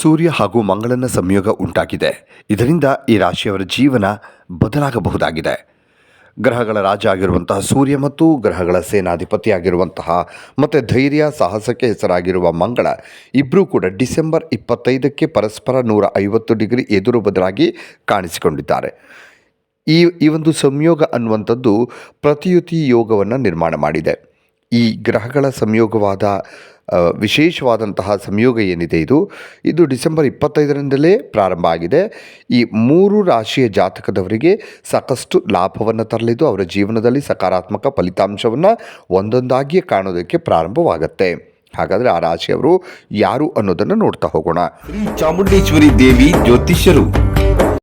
ಸೂರ್ಯ ಹಾಗೂ ಮಂಗಳನ ಸಂಯೋಗ ಉಂಟಾಗಿದೆ. ಇದರಿಂದ ಈ ರಾಶಿಯವರ ಜೀವನ ಬದಲಾಗಬಹುದಾಗಿದೆ. ಗ್ರಹಗಳ ರಾಜ ಆಗಿರುವಂತಹ ಸೂರ್ಯ ಮತ್ತು ಗ್ರಹಗಳ ಸೇನಾಧಿಪತಿ ಆಗಿರುವಂತಹ ಮತ್ತು ಧೈರ್ಯ, ಸಾಹಸಕ್ಕೆ ಹೆಸರಾಗಿರುವ ಮಂಗಳ ಇಬ್ಬರೂ ಕೂಡ ಡಿಸೆಂಬರ್ ಇಪ್ಪತ್ತೈದಕ್ಕೆ ಪರಸ್ಪರ ನೂರ ಐವತ್ತು ಡಿಗ್ರಿ ಎದುರು ಬದಲಾಗಿ ಕಾಣಿಸಿಕೊಂಡಿದ್ದಾರೆ. ಈ ಈ ಒಂದು ಸಂಯೋಗ ಅನ್ನುವಂಥದ್ದು ಪ್ರತಿಯುತಿ ಯೋಗವನ್ನು ನಿರ್ಮಾಣ ಮಾಡಿದೆ. ಈ ಗ್ರಹಗಳ ಸಂಯೋಗವಾದ ವಿಶೇಷವಾದಂತಹ ಸಂಯೋಗ ಏನಿದೆ ಇದು? ಇದು ಡಿಸೆಂಬರ್ ಇಪ್ಪತ್ತೈದರಿಂದಲೇ ಪ್ರಾರಂಭ ಆಗಿದೆ. ಈ ಮೂರು ರಾಶಿಯ ಜಾತಕದವರಿಗೆ ಸಾಕಷ್ಟು ಲಾಭವನ್ನು ತರಲಿದ್ದು, ಅವರ ಜೀವನದಲ್ಲಿ ಸಕಾರಾತ್ಮಕ ಫಲಿತಾಂಶವನ್ನು ಒಂದೊಂದಾಗಿಯೇ ಕಾಣೋದಕ್ಕೆ ಪ್ರಾರಂಭವಾಗುತ್ತೆ. ಹಾಗಾದರೆ ಆ ರಾಶಿಯವರು ಯಾರು ಅನ್ನೋದನ್ನು ನೋಡ್ತಾ ಹೋಗೋಣ. ಚಾಮುಂಡೇಶ್ವರಿ ದೇವಿ ಜ್ಯೋತಿಷ್ಯರು.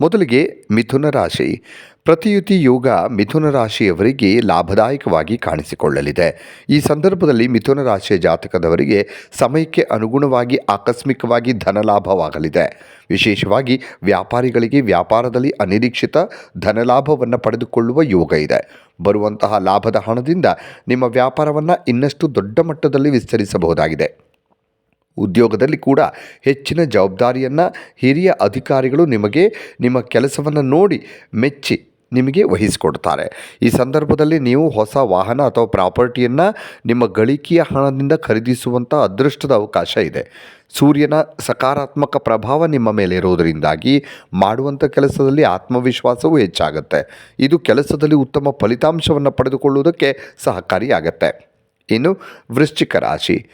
ಮೊದಲಿಗೆ ಮಿಥುನ ರಾಶಿ. ಪ್ರತಿಯುತಿ ಯೋಗ ಮಿಥುನ ರಾಶಿಯವರಿಗೆ ಲಾಭದಾಯಕವಾಗಿ ಕಾಣಿಸಿಕೊಳ್ಳಲಿದೆ. ಈ ಸಂದರ್ಭದಲ್ಲಿ ಮಿಥುನ ರಾಶಿಯ ಜಾತಕದವರಿಗೆ ಸಮಯಕ್ಕೆ ಅನುಗುಣವಾಗಿ ಆಕಸ್ಮಿಕವಾಗಿ ಧನಲಾಭವಾಗಲಿದೆ. ವಿಶೇಷವಾಗಿ ವ್ಯಾಪಾರಿಗಳಿಗೆ ವ್ಯಾಪಾರದಲ್ಲಿ ಅನಿರೀಕ್ಷಿತ ಧನಲಾಭವನ್ನು ಪಡೆದುಕೊಳ್ಳುವ ಯೋಗ ಇದೆ. ಬರುವಂತಹ ಲಾಭದ ಹಣದಿಂದ ನಿಮ್ಮ ವ್ಯಾಪಾರವನ್ನು ಇನ್ನಷ್ಟು ದೊಡ್ಡ ಮಟ್ಟದಲ್ಲಿ ವಿಸ್ತರಿಸಬಹುದಾಗಿದೆ. ಉದ್ಯೋಗದಲ್ಲಿ ಕೂಡ ಹೆಚ್ಚಿನ ಜವಾಬ್ದಾರಿಯನ್ನು ಹಿರಿಯ ಅಧಿಕಾರಿಗಳು ನಿಮಗೆ, ನಿಮ್ಮ ಕೆಲಸವನ್ನು ನೋಡಿ ಮೆಚ್ಚಿ ನಿಮಗೆ ವಹಿಸಿಕೊಡ್ತಾರೆ. ಈ ಸಂದರ್ಭದಲ್ಲಿ ನೀವು ಹೊಸ ವಾಹನ ಅಥವಾ ಪ್ರಾಪರ್ಟಿಯನ್ನು ನಿಮ್ಮ ಗಳಿಕೆಯ ಹಣದಿಂದ ಖರೀದಿಸುವಂಥ ಅದೃಷ್ಟದ ಅವಕಾಶ ಇದೆ. ಸೂರ್ಯನ ಸಕಾರಾತ್ಮಕ ಪ್ರಭಾವ ನಿಮ್ಮ ಮೇಲೆ ಇರೋದರಿಂದಾಗಿ ಮಾಡುವಂಥ ಕೆಲಸದಲ್ಲಿ ಆತ್ಮವಿಶ್ವಾಸವೂ ಹೆಚ್ಚಾಗುತ್ತೆ. ಇದು ಕೆಲಸದಲ್ಲಿ ಉತ್ತಮ ಫಲಿತಾಂಶವನ್ನು ಪಡೆದುಕೊಳ್ಳುವುದಕ್ಕೆ ಸಹಕಾರಿಯಾಗತ್ತೆ. ಇನ್ನು ವೃಶ್ಚಿಕ ರಾಶಿ.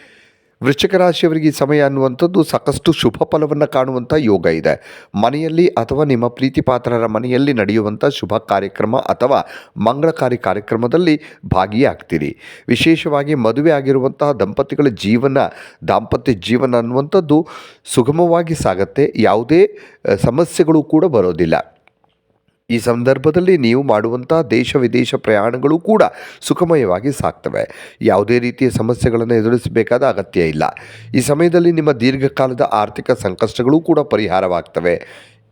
ವೃಶ್ಚಿಕ ರಾಶಿಯವರಿಗೆ ಸಮಯ ಅನ್ನುವಂಥದ್ದು ಸಾಕಷ್ಟು ಶುಭ ಫಲವನ್ನು ಕಾಣುವಂಥ ಯೋಗ ಇದೆ. ಮನೆಯಲ್ಲಿ ಅಥವಾ ನಿಮ್ಮ ಪ್ರೀತಿಪಾತ್ರರ ಮನೆಯಲ್ಲಿ ನಡೆಯುವಂಥ ಶುಭ ಕಾರ್ಯಕ್ರಮ ಅಥವಾ ಮಂಗಳಕಾರಿ ಕಾರ್ಯಕ್ರಮದಲ್ಲಿ ಭಾಗಿಯಾಗ್ತೀರಿ. ವಿಶೇಷವಾಗಿ ಮದುವೆ ಆಗಿರುವಂತಹ ದಂಪತಿಗಳ ಜೀವನ, ದಾಂಪತ್ಯ ಜೀವನ ಅನ್ನುವಂಥದ್ದು ಸುಗಮವಾಗಿ ಸಾಗತ್ತೆ. ಯಾವುದೇ ಸಮಸ್ಯೆಗಳು ಕೂಡ ಬರೋದಿಲ್ಲ. ಈ ಸಂದರ್ಭದಲ್ಲಿ ನೀವು ಮಾಡುವಂಥ ದೇಶ ವಿದೇಶ ಪ್ರಯಾಣಗಳು ಕೂಡ ಸುಖಮಯವಾಗಿ ಸಾಕ್ತವೆ ಯಾವುದೇ ರೀತಿಯ ಸಮಸ್ಯೆಗಳನ್ನು ಎದುರಿಸಬೇಕಾದ ಅಗತ್ಯ ಇಲ್ಲ. ಈ ಸಮಯದಲ್ಲಿ ನಿಮ್ಮ ದೀರ್ಘಕಾಲದ ಆರ್ಥಿಕ ಸಂಕಷ್ಟಗಳು ಕೂಡ ಪರಿಹಾರವಾಗ್ತವೆ.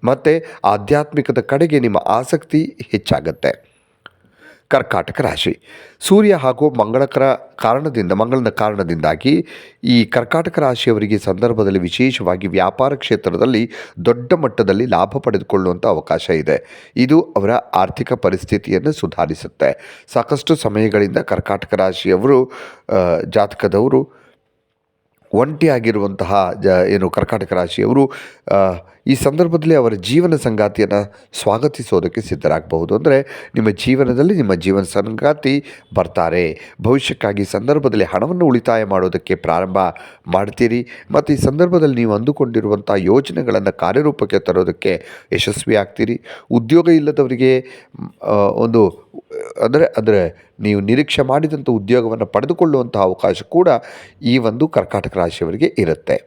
ಮತ್ತು ಆಧ್ಯಾತ್ಮಿಕದ ಕಡೆಗೆ ನಿಮ್ಮ ಆಸಕ್ತಿ ಹೆಚ್ಚಾಗತ್ತೆ. ಕರ್ಕಾಟಕ ರಾಶಿ. ಸೂರ್ಯ ಹಾಗೂ ಮಂಗಳಕರ ಕಾರಣದಿಂದ, ಮಂಗಳನ ಕಾರಣದಿಂದಾಗಿ ಈ ಕರ್ಕಾಟಕ ರಾಶಿಯವರಿಗೆ ಸಂದರ್ಭದಲ್ಲಿ ವಿಶೇಷವಾಗಿ ವ್ಯಾಪಾರ ಕ್ಷೇತ್ರದಲ್ಲಿ ದೊಡ್ಡ ಮಟ್ಟದಲ್ಲಿ ಲಾಭ ಪಡೆದುಕೊಳ್ಳುವಂಥ ಅವಕಾಶ ಇದೆ. ಇದು ಅವರ ಆರ್ಥಿಕ ಪರಿಸ್ಥಿತಿಯನ್ನು ಸುಧಾರಿಸುತ್ತೆ. ಸಾಕಷ್ಟು ಸಮಯಗಳಿಂದ ಕರ್ಕಾಟಕ ರಾಶಿಯವರು ಜಾತಕದವರು ಒಂಟಿಯಾಗಿರುವಂತಹ ಜ, ಏನು ಕರ್ಕಾಟಕ ರಾಶಿಯವರು ಈ ಸಂದರ್ಭದಲ್ಲಿ ಅವರ ಜೀವನ ಸಂಗಾತಿಯನ್ನು ಸ್ವಾಗತಿಸೋದಕ್ಕೆ ಸಿದ್ಧರಾಗಬಹುದು. ಅಂದರೆ ನಿಮ್ಮ ಜೀವನದಲ್ಲಿ ನಿಮ್ಮ ಜೀವನ ಸಂಗಾತಿ ಬರ್ತಾರೆ. ಭವಿಷ್ಯಕ್ಕಾಗಿ ಸಂದರ್ಭದಲ್ಲಿ ಹಣವನ್ನು ಉಳಿತಾಯ ಮಾಡೋದಕ್ಕೆ ಪ್ರಾರಂಭ ಮಾಡ್ತೀರಿ. ಮತ್ತು ಈ ಸಂದರ್ಭದಲ್ಲಿ ನೀವು ಅಂದುಕೊಂಡಿರುವಂಥ ಯೋಜನೆಗಳನ್ನು ಕಾರ್ಯರೂಪಕ್ಕೆ ತರೋದಕ್ಕೆ ಯಶಸ್ವಿ ಆಗ್ತೀರಿ ಉದ್ಯೋಗ ಇಲ್ಲದವರಿಗೆ ಒಂದು ಅಂದರೆ ಅಂದರೆ ನೀವು ನಿರೀಕ್ಷೆ ಮಾಡಿದಂಥ ಉದ್ಯೋಗವನ್ನು ಪಡೆದುಕೊಳ್ಳುವಂಥ ಅವಕಾಶ ಕೂಡ ಈ ಒಂದು ಕರ್ಕಾಟಕ ರಾಶಿಯವರಿಗೆ ಇರುತ್ತೆ.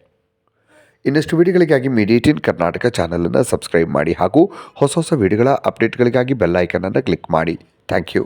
ಇನ್ನಷ್ಟು ವಿಡಿಯೋಗಳಿಗಾಗಿ ಮೀಡಿಯೇಟಿನ್ ಕರ್ನಾಟಕ ಚಾನಲನ್ನು ಸಬ್ಸ್ಕ್ರೈಬ್ ಮಾಡಿ ಹಾಗೂ ಹೊಸ ಹೊಸ ವಿಡಿಯೋಗಳ ಅಪ್ಡೇಟ್ಗಳಿಗಾಗಿ ಬೆಲ್ಲೈಕನನ್ನು ಕ್ಲಿಕ್ ಮಾಡಿ. Thank you